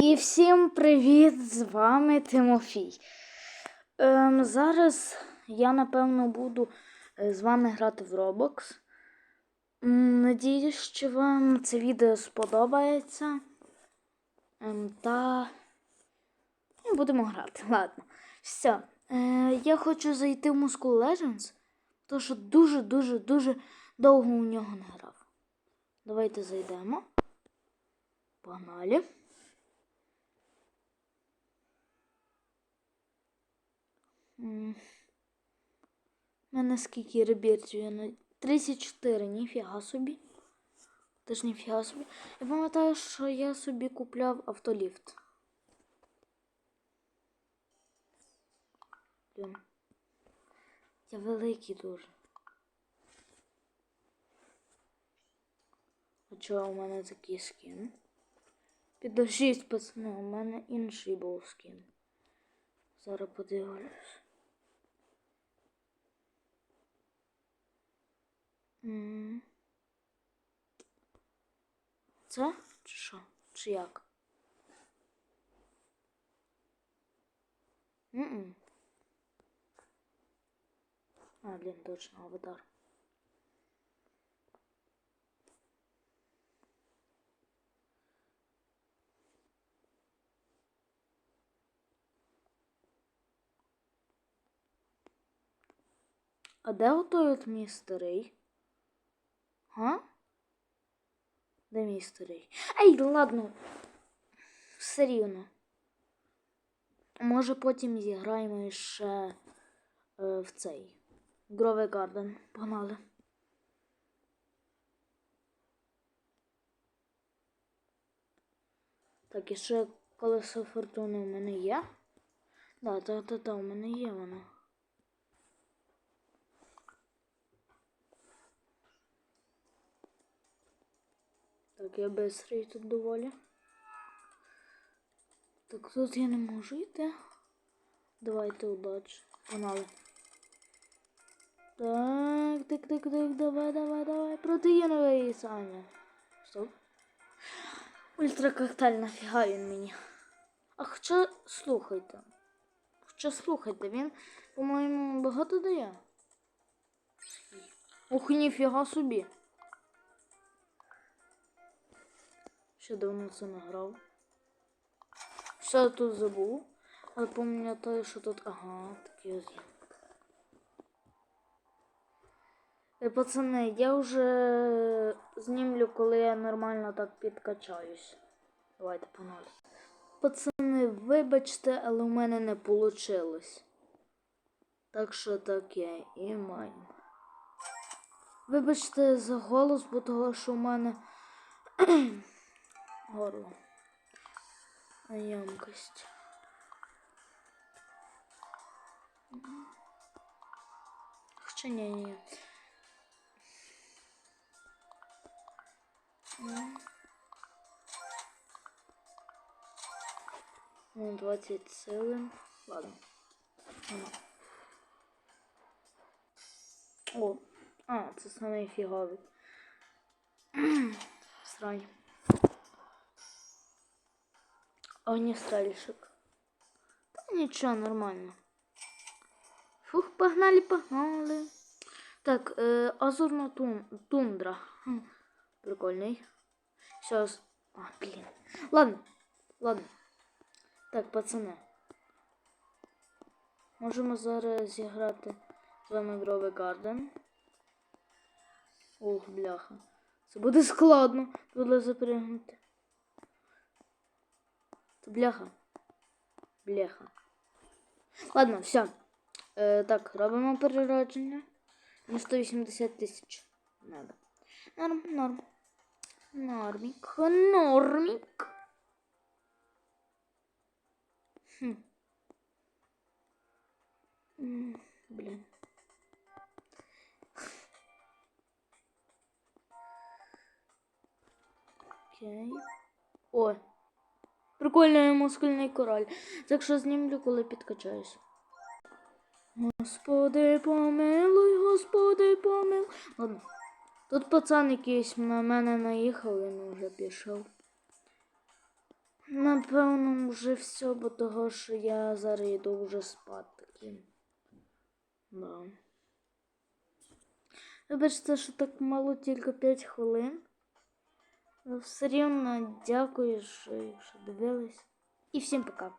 І всім привіт! З вами Тимофій. Ем, зараз я напевно буду е, з вами грати в Roblox. Надіюсь, що вам це відео сподобається. Ем, та ну, будемо грати. Ладно. Все. Е, я хочу зайти в Muscle Legends, тому що дуже-дуже дуже довго у нього не грав. Давайте зайдемо. Погнали. У мене скільки ребірців? Я на 34, ніфіга собі. Теж ніфіга собі. Я пам'ятаю, що я собі купляв автоліфт. Я великий дуже. А чого у мене такий скін? Підождіть, пацани, у мене інший був скін. Зараз подивлюсь. Це? Чи що? Чи як? М-м. А, блін, точно, аватар. А де от мій старий? Га? Де мій старий? Ей, ладно. Все рівно. Може потім зіграємо ще е, в цей. Гровий Гарден. Погнали. Так, і ще колесо фортуни у мене є. Да, та, та, та, у мене є воно. Так, я бистрий тут доволі. Так, тут я не можу йти. Давайте удачі. Погнали. Так, так, так, так, давай, давай, давай. Протеїновий Саня. Стоп. Ультракоктейль, нафіга він мені. А хоча слухайте. Хоча слухайте, він, по-моєму, багато дає. Ух, ніфіга собі. Ще давно це не грав. Все тут забув. Але пам'ятаю, що тут. Ага, такі ось є. Е, Пацани, я вже знімлю, коли я нормально так підкачаюсь. Давайте погнали. Пацани, вибачте, але в мене не вийшло. Так що таке, і маємо. Вибачте за голос, бо того, що в мене горло. А Ямкость. Хоча ні, ні. Ну, 20 сили. Ладно. О, а, це саме фіговий. Срань. Огнестрельщик. Та нічого, нормально. Фух, погнали, погнали. Так, е, азурна тун, тундра. Хм, прикольний. Сейчас. А, блін. Ладно, ладно. Так, пацани. Можемо зараз зіграти з вами Гровий Гарден. Ох, бляха. Це буде складно туди запрягнути. Та бляха. Бляха. Ладно, все. Е, так, робимо переродження. На 180 тисяч. Надо. Норм, норм. Нормік. Нормік. Хм. М, Блін. Окей. О. Прикольний мускульний король. Так що знімлю, коли підкачаюсь. Господи, помилуй, Господи, помилуй. Ладно. Тут пацан якийсь на мене наїхав, він вже пішов. напевно, вже все, бо того, що я зараз йду вже спати. Да. Вибачте, що так мало тільки 5 хвилин. Але все рівно дякую, що дивились. І всім пока.